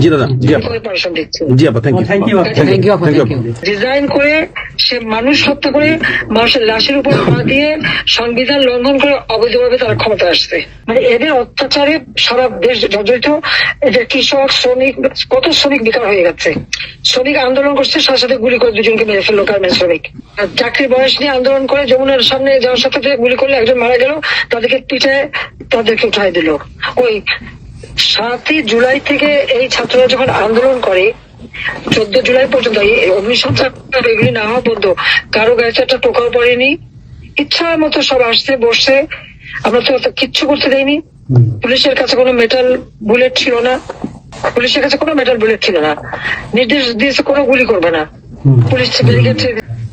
জি দাদা। জি আপা। জি আপা thank you thank you thank you thank you design করে সে মানুষ হত্যা করে মানুষের লাশের উপর পা দিয়ে সংবিধান লঙ্ঘন করে অবৈধভাবে তারা ক্ষমতা আসছে। মানে এদের অত্যাচারে সারা দেশ জর্জরিত। এদের কৃষক শ্রমিক কত শ্রমিক বেকার হয়ে গেছে। শ্রমিক আন্দোলন করছে সাথে সাথে গুলি করে দুজনকে মেরে ফেলল গার্মেন্ট শ্রমিক। আর চাকরির বয়স নিয়ে আন্দোলন করে যমুনার সামনে যাওয়ার সাথে সাথে গুলি করলে একজন মারা গেল তাদেরকে পিঠে তাদেরকে উঠাই দিল। ওই সাতই জুলাই থেকে এই ছাত্ররা যখন আন্দোলন করে চোদ্দ জুলাই পর্যন্ত এই অগ্নিসংখ্যা এগুলি না হওয়া পর্যন্ত কারও গায়ে একটা টোকাও পড়েনি। ইচ্ছা মতো সব আসছে বসছে। আমরা তো কিচ্ছু করতে দেয়নি পুলিশের কাছে কোনো মেটাল বুলেট ছিল না। পুলিশের কাছে কোনো মেটাল বুলেট ছিল না। নির্দেশ দিয়েছে কোনো গুলি করবে না। পুলিশ ব্যারিকেড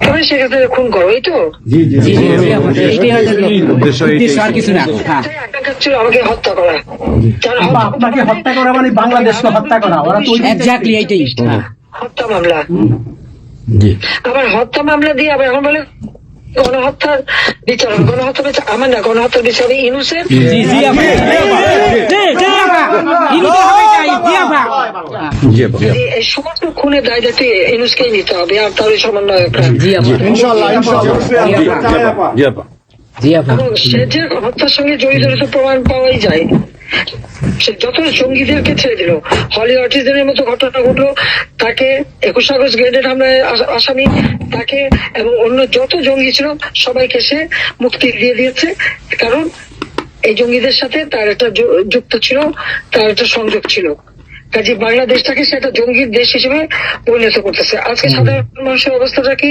সেক্ষেত্রে খুন করো এই তো হ্যাঁ আমাকে হত্যা করা যারা আপা, হত্যা- আপনাকে হত্যা করা মানে বাংলাদেশকে হত্যা করা ওরা তো এক্স্যাক্টলি এইটাই হ্যাঁ হত্যা মামলা আবার হত্যা মামলা দিয়ে আবার এখন বলে গণহত্যার বিচার। গণহত্যা বিচার আমার না গণহত্যার বিচার হবে ইনুসের সমস্ত খুনের দায় দায়িত্ব ইনুসকেই নিতে হবে আর তার সমন্বয়করা জি আপা ইনশাআল্লাহ ইনশাআল্লাহ। জি আপা। জি আপা। জি আপা। এবং সে যে হত্যার সঙ্গে জড়িত রয়েছে প্রমাণ পাওয়াই যায়। যত জঙ্গিদেরকে ছেড়ে দিল হলি অটিজমের মতো ঘটনা ঘটলো তাকে একুশ আগস্ট গ্রেডেড হামলায় আসামি তাকে এবং অন্য যত জঙ্গি ছিল সবাইকে সে মুক্তি দিয়ে দিয়েছে। কারণ এই জঙ্গিদের সাথে তার একটা যু- যুক্ত ছিল তার একটা সংযোগ ছিল। কাজে বাংলাদেশটাকে সে একটা জঙ্গির দেশ হিসেবে পরিণত করতেছে। আজকে সাধারণ মানুষের অবস্থাটা কি?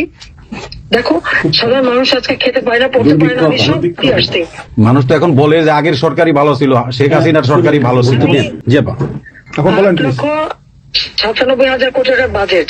দেখো সাধারণ মানুষ আজকে খেতে পায় না পড়তে পায় না আমি কি আসতে মানুষ তো এখন বলে যে আগের সরকারি ভালো ছিল শেখ হাসিনার সরকারি ভালো ছিল। জি আপা। এখন বলেন সাতানব্বই হাজার কোটি টাকার বাজেট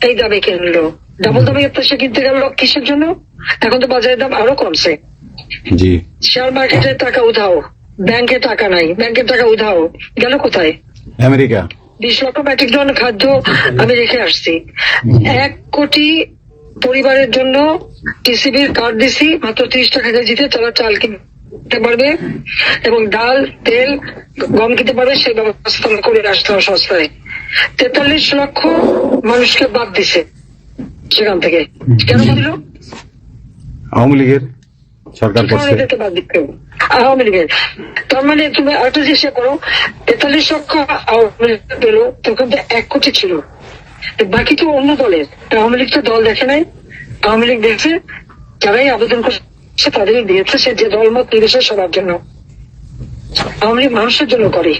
এই দামে কিনলো। ডাবল দামে সে কিনতে গেল কিসের জন্য? এখন তো বাজারের দাম আরও কমছে। জি। শেয়ার মার্কেটে টাকা উধাও। ব্যাংকে টাকা নাই। ব্যাংকের টাকা উধাও। গেল কোথায়? আমেরিকা। বিশ লক্ষ মেট্রিক টন খাদ্য আমি রেখে আসছি। এক কোটি পরিবারের জন্য টিসিবির কার্ড দিছি মাত্র ত্রিশ টাকা কেজিতে তারা চাল কিনতে পারবে এবং ডাল তেল গম কিনতে পারবে সেই ব্যবস্থা করে আসতে হবে সস্তায়। তেতাল্লিশ লক্ষ মানুষকে বাদ দিছে সেখান থেকে। কেন দিল? আওয়ামী লীগের সরকার করছে। আওয়ামী লীগের। তার মানে তুমি আরেকটা জিনিস করো তেতাল্লিশ লক্ষ আওয়ামী লীগ পেল তখন তো এক কোটি ছিল। বাকি তো অন্য দলের। আওয়ামী লীগ তো দল দেখে নাই। আওয়ামী লীগ দেখছে যারাই আবেদন করছে তাদেরই দিয়েছে সে যে দলমত নির্বিশেষ সবার জন্য। আওয়ামী লীগ মানুষের জন্য করে।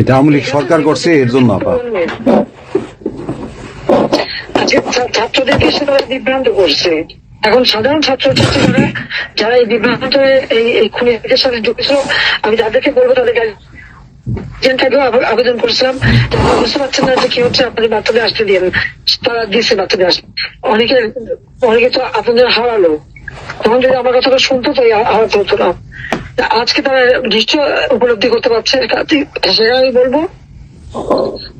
এটা আওয়ামী লীগ সরকার করছে এর জন্য আপা। ছাত্রদেরকে সেটা বিভ্রান্ত করছে। এখন সাধারণ ছাত্র ছাত্রীরা যারা এই বিভ্রান্ত এই খুনিদের সাথে যুক্ত ছিল আমি তাদেরকে বলব আবেদন করেছিলাম। বুঝতে পারছেন না যে কি হচ্ছে আপনাদের বাচ্চাদের আসতে দিন। তারা দিচ্ছে বাচ্চাদের আসতে। অনেকে অনেকে তো আপনাদের হারালো। তখন যদি আমার কথাটা শুনতো তাই হারাতে হতো না। আজকে তারা নিশ্চয় উপলব্ধি করতে পারছে। সেটা আমি বলব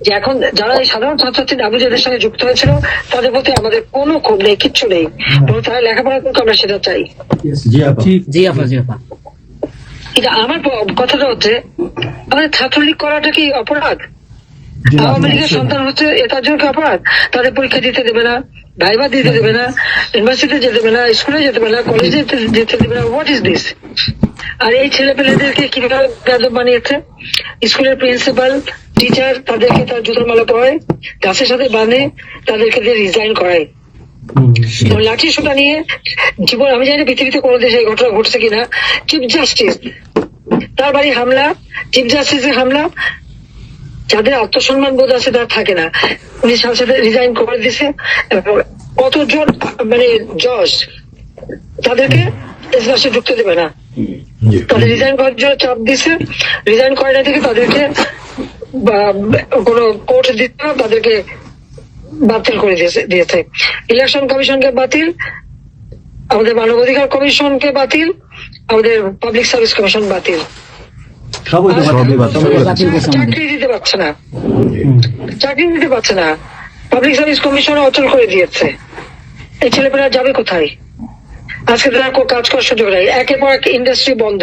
যে এখন যারা এই সাধারণ ছাত্রছাত্রী নাবিজের সঙ্গে যুক্ত হয়েছিল তাদের প্রতি আমাদের কোনো ক্ষোভ নেই কিচ্ছু নেই। এবং তারা লেখাপড়া করতে আমরা সেটা চাই। জি আপা। জি আপা আমার কথাটা হচ্ছে আমাদের ছাত্রলীগ করাটা কি অপরাধ? আওয়ামী লীগের সন্তান হচ্ছে এটা জোর অপরাধ। তাদের পরীক্ষা দিতে দেবে না ভাইবা দিতে দেবে না ইউনিভার্সিটিতে যেতে দেবে না স্কুলে যেতে দেবে না কলেজে যেতে দেবে না। হোয়াট ইজ দিস আর এই ছেলে পেলেদেরকে কীভাবে বানিয়েছে? স্কুলের প্রিন্সিপাল টিচার তাদেরকে তার জুতোর মালা পরায় গাছের সাথে বাঁধে তাদেরকে দিয়ে রিজাইন করায়। লাঠি সোটা নিয়ে জীবন আমি জানি পৃথিবীতে কোনো দেশে এই ঘটনা ঘটছে কিনা। চিফ জাস্টিস তার বাড়ি হামলা চিফ জাস্টিসের হামলা যাদের আত্মসম্মান বোধ আছে তার থাকে না। উনি সাথে সাথে রিজাইন করে দিছে কতজন মানে জজ তাদেরকে এসবাসে ঢুকতে দেবে না। তাদের রিজাইন করার জন্য চাপ দিছে রিজাইন করে না থেকে তাদেরকে কোনো কোর্ট দিতে না তাদেরকে বাতিল করে দিয়েছে দিয়েছে। ইলেকশন কমিশনকে বাতিল আমাদের মানবাধিকার কমিশনকে বাতিল আমাদের পাবলিক সার্ভিস কমিশন বাতিল। সবই তো। চাকরি দিতে পারছে না। চাকরি দিতে পারছে না। পাবলিক সার্ভিস কমিশন অচল করে দিয়েছে। এই ছেলেপেলা যাবে কোথায়? আজকে তারা কাজ করার সুযোগ নাই। একের পর এক ইন্ডাস্ট্রি বন্ধ।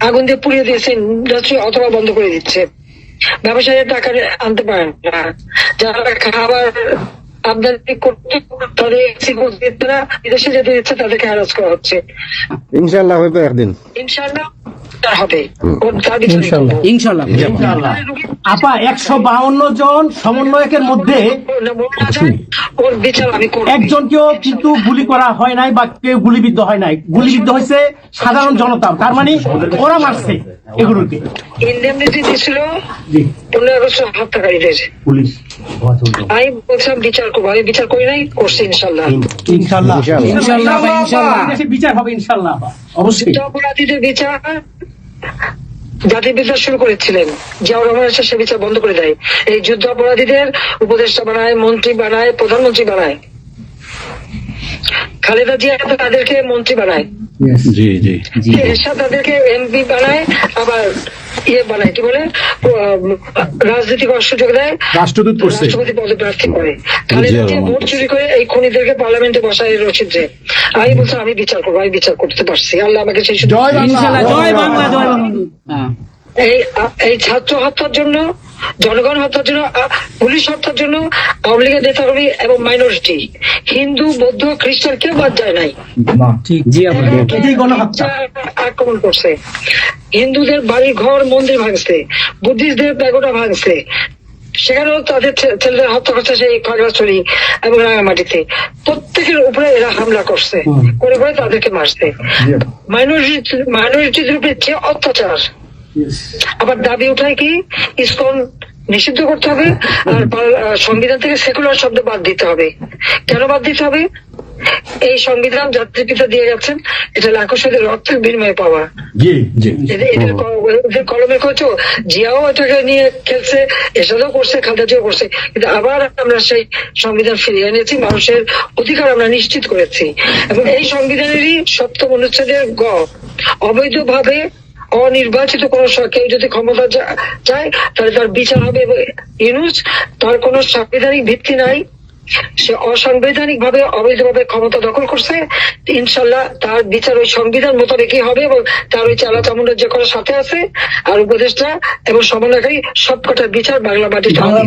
আগুন দিয়ে পুড়িয়ে দিয়েছে ইন্ডাস্ট্রি অথবা বন্ধ করে দিচ্ছে। ব্যবসায়ীরা টাকা আনতে পারেন না। যারা খাবার আমদানি করতে তাদের দিতে না বিদেশে যেতে দিচ্ছে তাদেরকে হ্যারাস করা হচ্ছে। ইনশাল্লাহ হইবে একদিন। ইনশাল্লাহ হবে। ওর তার বিচার ইনশাল্লাহ। করব। ইনশাল্লাহ। ইনশাআল্লাহ। আপা একশো বাউন্ন জন সমন্বয়কের মধ্যে আমি একজনকেও কিন্তু গুলি করা হয় নাই বা কেউ গুলিবিদ্ধ হয় নাই। গুলিবিদ্ধ হয়েছে সাধারণ জনতা। তার মানে ওরা মারছে এগুলোকে। ইন্ডেমনিটি দিছিল জি। হত্যাকারীদের। পুলিশ। আমি বলছিলাম বিচার করব। আমি বিচার করি নাই করছি ইনশাল্লাহ। ইনশাল্লাহ। ইনশাল্লাহ ইনশাল্লাহ। বিচার হবে ইনশাল্লাহ অবশ্যই। অপরাধীদের বিচার জাতির বিচার শুরু করেছিলেন। জিয়াউর রহমান এসে সে বিচার বন্ধ করে দেয়। এই যুদ্ধ অপরাধীদের উপদেষ্টা বানায় মন্ত্রী বানায় প্রধানমন্ত্রী বানায়। খালেদা জিয়া তো তাদেরকে মন্ত্রী বানায়। জি জি। জি। এরশাদ তাদেরকে এমপি বানায় আবার ইয়ে বানায় কি বলে রাজনৈতিক অসুযোগ দেয় রাষ্ট্রদূত রাষ্ট্রপতি পদে প্রার্থী করে। তাহলে ভোট চুরি করে এই খুনিদেরকে পার্লামেন্টে বসায় রচিত যে আমি বলছি আমি বিচার করব আমি বিচার করতে পারছি। আল্লাহ আমাকে সেই জয় বাংলা। জয় বাংলা। জয় বাংলা। হ্যাঁ। এই এই ছাত্র হত্যার জন্য জনগণ হত্যার জন্য পুলিশ হত্যার জন্য আওয়ামী লীগের নেতাকর্মী এবং মাইনরিটি হিন্দু বৌদ্ধ খ্রিস্টান কেউ বাদ যায় নাই। আক্রমণ করছে। হিন্দুদের বাড়ি ঘর মন্দির ভাঙছে বুদ্ধিস্টদের প্যাগোটা ভাঙছে। সেখানেও তাদের ছেলেদের হত্যা করছে সেই খাগড়াছড়ি এবং রাঙামাটিতে। প্রত্যেকের উপরে এরা হামলা করছে। করে করে তাদেরকে মারছে। মাইনরিটি মাইনরিটিদের উপরে যে অত্যাচার আবার দাবি উঠায় কি? ইসকন নিষিদ্ধ করতে হবে আর সংবিধান থেকে সেকুলার শব্দ বাদ দিতে হবে। কেন বাদ দিতে হবে? এই সংবিধান জাতির পিতা দিয়ে গেছেন এটা লাখো শহীদের রক্তের বিনিময়ে পাওয়া। এদের কলমে করছ জিয়াও এটাকে নিয়ে খেলছে এসবও করছে খালেদা জিয়াও করছে কিন্তু আবার আমরা সেই সংবিধান ফিরিয়ে এনেছি মানুষের অধিকার আমরা নিশ্চিত করেছি। এবং এই সংবিধানেরই সপ্তম অনুচ্ছেদের গ অবৈধভাবে অনির্বাচিত কোন কেউ যদি ক্ষমতা চায় তাহলে তার বিচার হবে এবং ইউনুস তার কোনো সাংবিধানিক ভিত্তি নাই। সে অসাংবিধানিক ভাবে অবৈধভাবে ক্ষমতা দখল করছে। ইনশাল্লাহ তার বিচার ওই সংবিধান মোতাবেকই হবে এবং তার ওই চালা চামুন্ডার যে করার সাথে আছে আর উপদেষ্টা এবং সমন্বয়কারী সবকটার বিচার বাংলা মাটিতে হবে।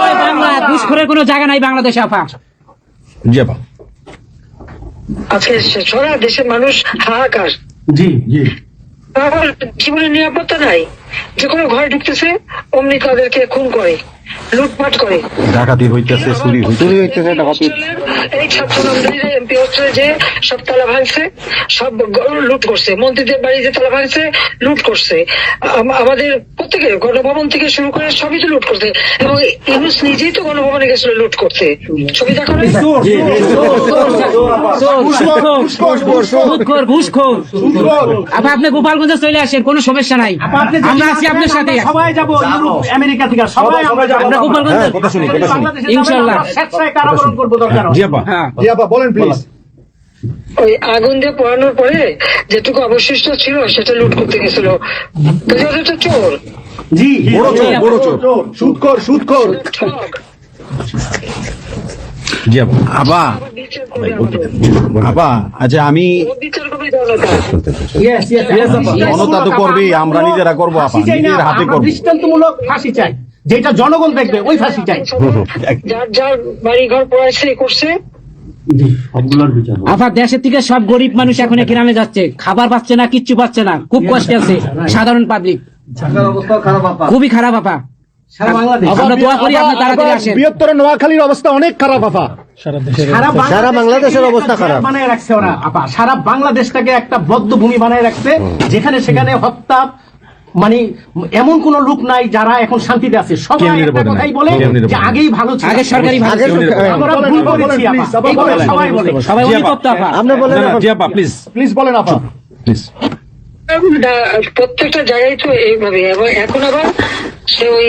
জয় বাংলা দুষ্করের কোনো জায়গা নাই বাংলাদেশে আপা জি আপা আজকে সারা দেশের মানুষ হাহাকার। জি জি। জীবনের নিরাপত্তা নাই? যে কোনো ঘরে ঢুকতেছে অমনি তাদেরকে খুন করে লুটপাট করে ডাকাতি হইতেছে চুরি চুরি হইতেছে হচ্ছে এই এমপি হচ্ছে যে সব তালা ভাঙছে সব লুট করছে মন্ত্রীদের বাড়িতে তালা ভাঙছে লুট করছে আমাদের প্রত্যেকে গণভবন থেকে শুরু করে সবই তো লুট করছে এবং ইউনুস নিজেই তো গণভবনে গেছিল লুট করতে ছবি দেখো ঘুষখোর ঘুষখোর আপনি গোপালগঞ্জে চলে আসেন কোনো সমস্যা নাই আপনি যদি আমরা আছি আপনার সাথে সবাই যাব ইউরোপ আমেরিকা থেকে সবাই আমরা যাব। আমরা গোপালগঞ্জ কথা শুনি কথা শুনি। ইনশাআল্লাহ। স্বেচ্ছায় কারাবরণ করব দরকার জি। আপা বলেন প্লিজ ওই আগুন দিয়ে পোড়ানোর পরে যেটুকু অবশিষ্ট ছিল সেটা লুট করতে গেছিল। চোর? জি। বড় চোর, বড় চোর। সুদখোর সুদখোর ঠক জি আচ্ছা আমি। জনতা তো করবেই, আমরা নিজেরা করব, আপা, নিজের হাতে করব। দৃষ্টান্তমূলক ফাঁসি চাই। যেটা জনগণ দেখবে ওই ফাঁসি চাই। যার যার বাড়ি ঘর পড়াইছে করছে। আফা দেশের থেকে সব গরিব মানুষ এখন গ্রামে যাচ্ছে। খাবার পাচ্ছে না কিচ্ছু পাচ্ছে না। খুব কষ্টে আছে সাধারণ পাবলিক খুবই খারাপ আপা। সারা বাংলাদেশ। আমরা দোয়া করি আপনি তাড়াতাড়ি আসেন। বৃহত্তর নোয়াখালীর অবস্থা অনেক খারাপ আপা। সারা সারা বাংলাদেশের অবস্থা খারাপ। বানায় রাখছে ওরা আপা। সারা বাংলাদেশটাকে একটা বদ্ধ ভূমি বানায় রাখছে যেখানে সেখানে হত্যা মানে এমন কোন লোক নাই যারা এখন শান্তিতে আছে। সবাই একটা কথাই বলে যে আগেই ভালো ছিল। আগে সরকারি আমরা ভুল করেছি। সবাই বলে। সবাই আপা। আপনি বলেন জি আপা প্লিজ প্লিজ বলেন আপা। প্লিজ প্রত্যেকটা জায়গায় তো এইভাবে। এখন আবার সে ওই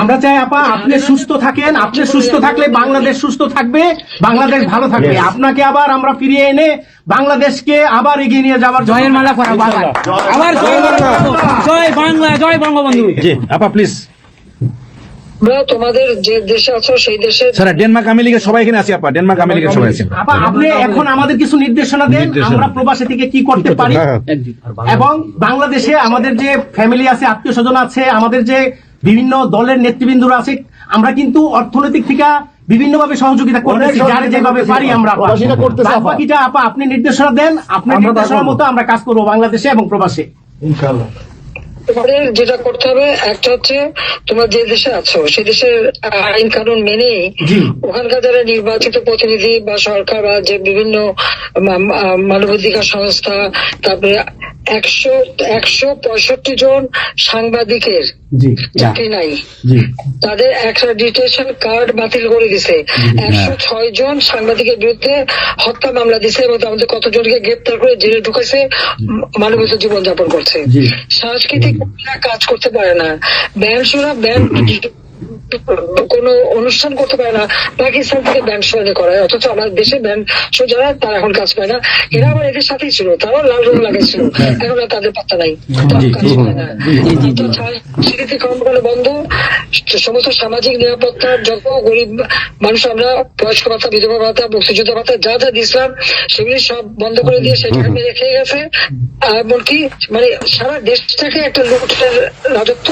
আমরা চাই আপা আপনি সুস্থ থাকেন আপনি সুস্থ থাকলে বাংলাদেশ সুস্থ থাকবে বাংলাদেশ ভালো থাকবে। আপনাকে আবার আমরা ফিরিয়ে এনে বাংলাদেশকে আবার এগিয়ে নিয়ে যাওয়ার জয়ের মালা পরাবো আবার আবার জয় বাংলা। জয় বাংলা জয় বঙ্গবন্ধু। জি আপা প্লিজ তোমাদের যে দেশে আছো সেই দেশে স্যার ডেনমার্ক আমেরিকা সবাই এখানে আছি আপা। ডেনমার্ক আমেরিকা সবাই আছেন আপা আপনি এখন আমাদের কিছু নির্দেশনা দেন আমরা প্রবাসী থেকে কি করতে পারি। হ্যাঁ, এবং বাংলাদেশে আমাদের যে ফ্যামিলি আছে আত্মীয় স্বজন আছে আমাদের যে বিভিন্ন দলের নেতৃবৃন্দরা আছে আমরা কিন্তু অর্থনৈতিক থেকে বিভিন্ন ভাবে সহযোগিতা করতেছি যার যেভাবে পারি আমরা আপা। প্রবাসীরা করতেছে, বাদ আপা। বাকিটা আপা আপনি নির্দেশনা দেন আপনার নির্দেশনার মতো আমরা কাজ করব বাংলাদেশে এবং প্রবাসে যেটা করতে হবে একটা হচ্ছে তোমরা যে দেশে আছো সে দেশের আইন কানুন মেনে ওখানকার যারা নির্বাচিত প্রতিনিধি বা সরকার বা যে বিভিন্ন মানবাধিকার সংস্থা তারপরে একশো একশো পঁয়ষট্টি জন সাংবাদিকের চাকরি নাই। তাদের অ্যাক্রেডিটেশন কার্ড বাতিল করে দিছে। একশো ছয় জন সাংবাদিকের বিরুদ্ধে হত্যা মামলা দিছে এবং আমাদের কতজনকে গ্রেপ্তার করে জেলে ঢুকেছে মানবিত জীবন যাপন করছে। সাংস্কৃতিক কাজ করতে পারে না। ব্যান্ড শোরা ব্যান্ড কোন অনুষ্ঠান করতে পারে না। পাকিস্তান থেকে ব্যান্ড এনে করায় অথচ আমাদের দেশে ব্যান্ড শো যারা তারা এখন কাজ পায় না। এরা আবার এদের সাথেই ছিল তারাও লাল রং লাগাইছিল এখন আর তাদের পাত্তা নাই। কর্মকাণ্ড বন্ধ। সমস্ত সামাজিক নিরাপত্তার যত গরিব মানুষ আমরা বয়স্ক ভাতা বিধবা ভাতা মুক্তিযোদ্ধা ভাতা যা যা দিয়েছিলাম সেগুলি সব বন্ধ করে দিয়ে সেটা মেরে খেয়ে গেছে। আর এমনকি মানে সারা দেশটাকে একটা রাজত্ব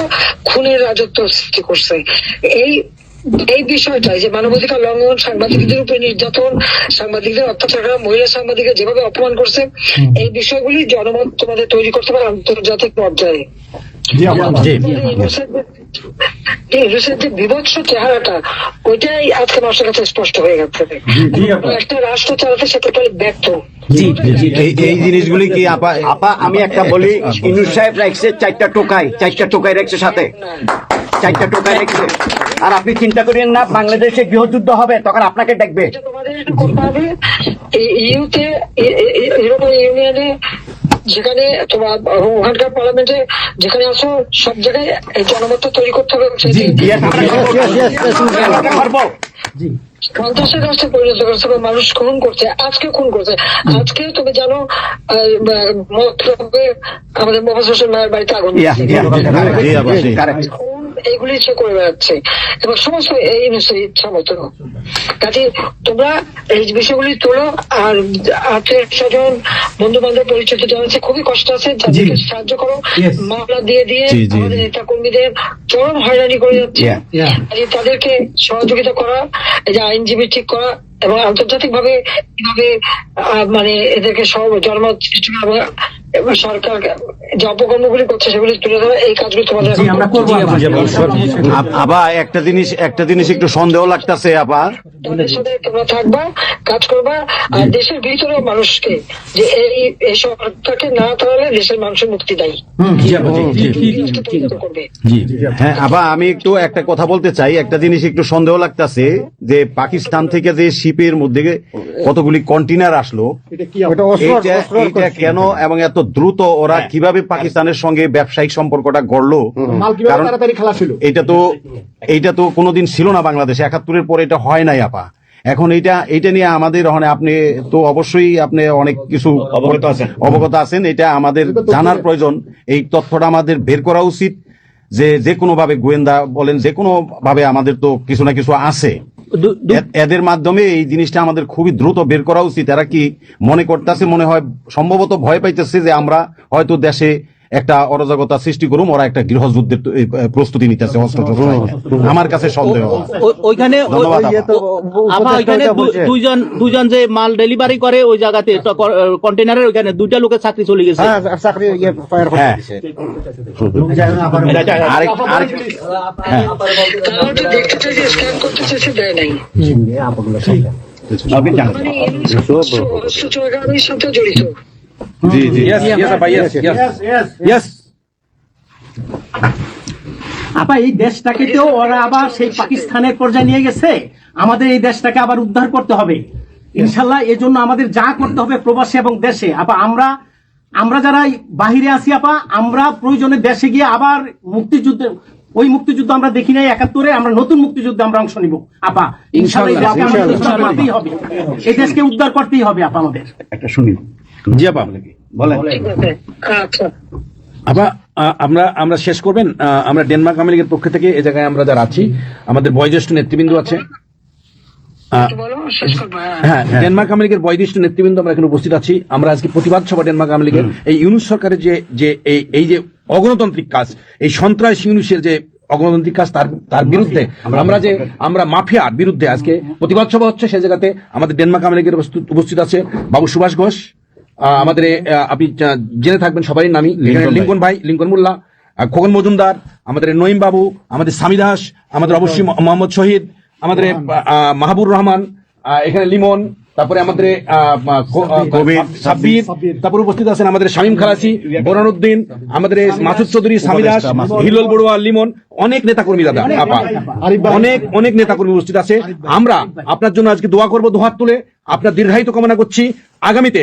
খুনের রাজত্ব সৃষ্টি করছে। এই এই বিষয়টা যে মানবাধিকার লঙ্ঘন সাংবাদিকদের উপরে নির্যাতন সাংবাদিকদের অত্যাচার করা মহিলা সাংবাদিকদের যেভাবে অপমান করছে এই বিষয়গুলি জনমত তোমাদের তৈরি করতে পারে আন্তর্জাতিক পর্যায়ে। জি যে বিভৎস চেহারাটা ওইটাই আজকে মানুষের কাছে স্পষ্ট হয়ে গেছে। একটা রাষ্ট্র চালাতে সে টোটালি ব্যর্থ। এই জিনিসগুলি কি আপা আপা আমি একটা বলি ইনুস সাহেব রাখছে চারটা টোকাই চারটা টোকাই রাখছে সাথে। চারটা রাখছে আর আপনি চিন্তা করেন না বাংলাদেশে গৃহযুদ্ধ হবে তখন আপনাকে দেখবে ইউতে ইউনিয়নে যেখানে তোমার ওখানকার পার্লামেন্টে যেখানে আসো সব জায়গায় এই জনমতটা তৈরি করতে হবে। সন্ত্রাসের রাষ্ট্রে পরিণত করছে বা মানুষ খুন করছে আজকে খুন করছে আজকে তুমি জানো আমাদের মোহাম্মদ হোসেন মায়ের বাড়িতে আগুন এইগুলি সে করে বেড়াচ্ছে এবং সমস্ত এই নিশ্চয়ই ইচ্ছা মতো কাজে তোমরা এই বিষয়গুলি তোলো আর আত্মীয় স্বজন বন্ধু বান্ধব পরিচিত আছে খুবই কষ্ট আছে তাদেরকে সাহায্য করো. মামলা দিয়ে দিয়ে আমাদের। নেতা কর্মীদের চরম হয়রানি করে যাচ্ছে. কাজে তাদেরকে সহযোগিতা করা এই যে আইনজীবী ঠিক করা এবং আন্তর্জাতিক ভাবে কীভাবে আহ, মানে এদেরকে সব জন্ম সৃষ্টি সরকার যে অপকর্মগুলি করছে সেগুলি তুলে ধরা এই কাজগুলি তোমাদের জি আমরা করব আপা। একটা জিনিস একটা জিনিস একটু সন্দেহ লাগতাছে আপা। তোমরা থাকবা কাজ করবা আর দেশের ভিতরে মানুষকে যে এই এই সরকারকে না তাহলে দেশের মানুষের মুক্তি দেয় হ্যাঁ আপা আমি একটু একটা কথা বলতে চাই একটা জিনিস একটু সন্দেহ লাগতাছে যে পাকিস্তান থেকে যে শিপের মধ্যে কতগুলি কন্টেনার আসলো কেন এবং এত দ্রুত ওরা কীভাবে পাকিস্তানের সঙ্গে ব্যবসায়িক সম্পর্কটা গড়লো। কারণ এটা তো এইটা তো কোনোদিন ছিল না বাংলাদেশে। একাত্তরের পরে এটা হয় নাই আপা। এখন এইটা এটা নিয়ে আমাদের ওখানে আপনি তো অবশ্যই আপনি অনেক কিছু অবগত আছেন। অবগত আছেন। এটা আমাদের জানার প্রয়োজন। এই তথ্যটা আমাদের বের করা উচিত যে যে কোনো ভাবে গোয়েন্দা বলেন যে কোনো ভাবে আমাদের তো কিছু না কিছু আছে। এদের মাধ্যমে এই জিনিসটা আমাদের খুবই দ্রুত বের করা উচিত। এরা কি মনে করতেছে, মনে হয় সম্ভবত ভয় পাইতেছে যে আমরা হয়তো দেশে একটা অরাজকতা সৃষ্টি করুম ওরা একটা গৃহযুদ্ধের প্রস্তুতি নিতেছে অস্ত্র আমার কাছে সন্দেহ ওইখানে দুইজন দুইজন যে মাল ডেলিভারি করে ওই জায়গাতে কন্টেনারের ওইখানে দুইটা লোকের চাকরি চলে গেছে হ্যাঁ হ্যাঁ তো দেখতে স্ক্যান করতে চাইছে দেয় নাই আপনি জানেন মানে সাথে জড়িত জি জি। আপা এই দেশটাকে তো ওরা আবার সেই পাকিস্তানের পর্যায়ে নিয়ে গেছে। আমাদের এই দেশটাকে আবার উদ্ধার করতে হবে। ইনশাল্লাহ এই জন্য আমাদের যা করতে হবে প্রবাসী এবং দেশে। আপা আমরা আমরা যারা বাহিরে আছি আপা আমরা প্রয়োজনে দেশে গিয়ে আবার মুক্তিযুদ্ধে ওই মুক্তিযুদ্ধ আমরা দেখি নাই একাত্তরে আমরা নতুন মুক্তিযুদ্ধে আমরা অংশ নিব। আপা ইনশাল্লাহ হবে। এই দেশকে উদ্ধার করতেই হবে আপা আমাদের। একটা শুনি। জি আপা। বলেন। আচ্ছা। আপা আমরা আমরা শেষ করবেন। আমরা ডেনমার্ক আওয়ামী লীগের পক্ষ থেকে এই জায়গায় আমরা যারা আছি আমাদের বয়োজ্যেষ্ঠ নেতৃবৃন্দ আছে। করব হ্যাঁ। হ্যাঁ ডেনমার্ক আওয়ামী লীগের বয়োজ্যেষ্ঠ নেতৃবৃন্দ আমরা এখানে উপস্থিত আছি। আমরা আজকে প্রতিবাদ সভা ডেনমার্ক আওয়ামী লীগের। এই ইউনুস সরকারের যে যে এই এই যে অগণতান্ত্রিক কাজ এই সন্ত্রাস ইউনুসের যে অগণতান্ত্রিক কাজ তার তার বিরুদ্ধে আমরা যে আমরা মাফিয়ার বিরুদ্ধে আজকে প্রতিবাদ সভা হচ্ছে সেই জায়গাতে আমাদের ডেনমার্ক আওয়ামী লীগের উপস্থিত- আছে বাবু সুভাষ ঘোষ আমাদের আপনি জেনে থাকবেন সবারই নামই। লিঙ্কন ভাই। লিঙ্কন মোল্লা খোকন মজুমদার আমাদের নঈম বাবু আমাদের স্বামী দাস আমাদের অবশ্যই মোহাম্মদ শহীদ আমাদের মাহবুর রহমান এখানে লিমন তারপরে আমাদের সাব্বির। তারপর উপস্থিত আছেন আমাদের শামীম খালাসি বোরানুদ্দিন আমাদের মাসুদ চৌধুরী স্বামী দাস হিলল বড়ুয়া লিমন অনেক নেতাকর্মী দাদা আপা। অনেক অনেক নেতাকর্মী উপস্থিত আছে। আমরা আপনার জন্য আজকে দোয়া করব দোহাত তুলে। আপনার দীর্ঘায়িত কামনা করছি। আগামীতে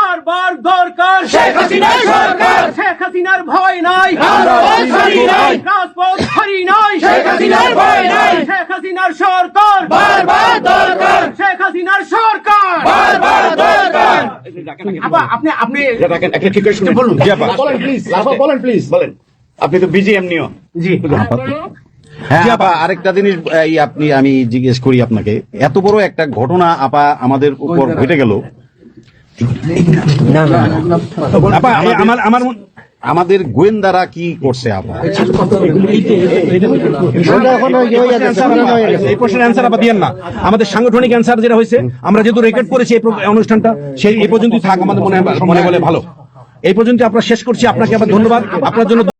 বারবার দরকার। শেখ হাসিনার সরকার। শেখ হাসিনার ভয় নাই। রাজপথ ছাড়ি নাই। রাজপথ ছাড়ি নাই। শেখ হাসিনার ভয় নাই। শেখ হাসিনার সরকার। বারবার দরকার। শেখ হাসিনার সরকার। বারবার দরকার। আপা আপনি আপনি রাখেন, একটা ঠিক করে শুনুন। বলুন। জি আপা। বলেন প্লিজ বলেন প্লিজ বলেন। আপনি তো বিজি এমনিও জি। হ্যাঁ আপা। আরেকটা জিনিস এই আপনি আমি জিজ্ঞেস করি আপনাকে। এত বড় একটা ঘটনা আপা আমাদের উপর ঘটে গেল। আপা আমার আমার আমাদের গোয়েন্দারা কি করছে আপা? এই প্রশ্নের অ্যান্সার আবার দিয়েন না। আমাদের সাংগঠনিক অ্যান্সার যেটা হয়েছে আমরা যেহেতু রেকর্ড করেছি এই অনুষ্ঠানটা সেই এই পর্যন্তই থাক আমাদের মনে হয়- মনে বলে ভালো। এই পর্যন্ত আমরা শেষ করছি। আপনাকে আবার ধন্যবাদ। আপনার জন্য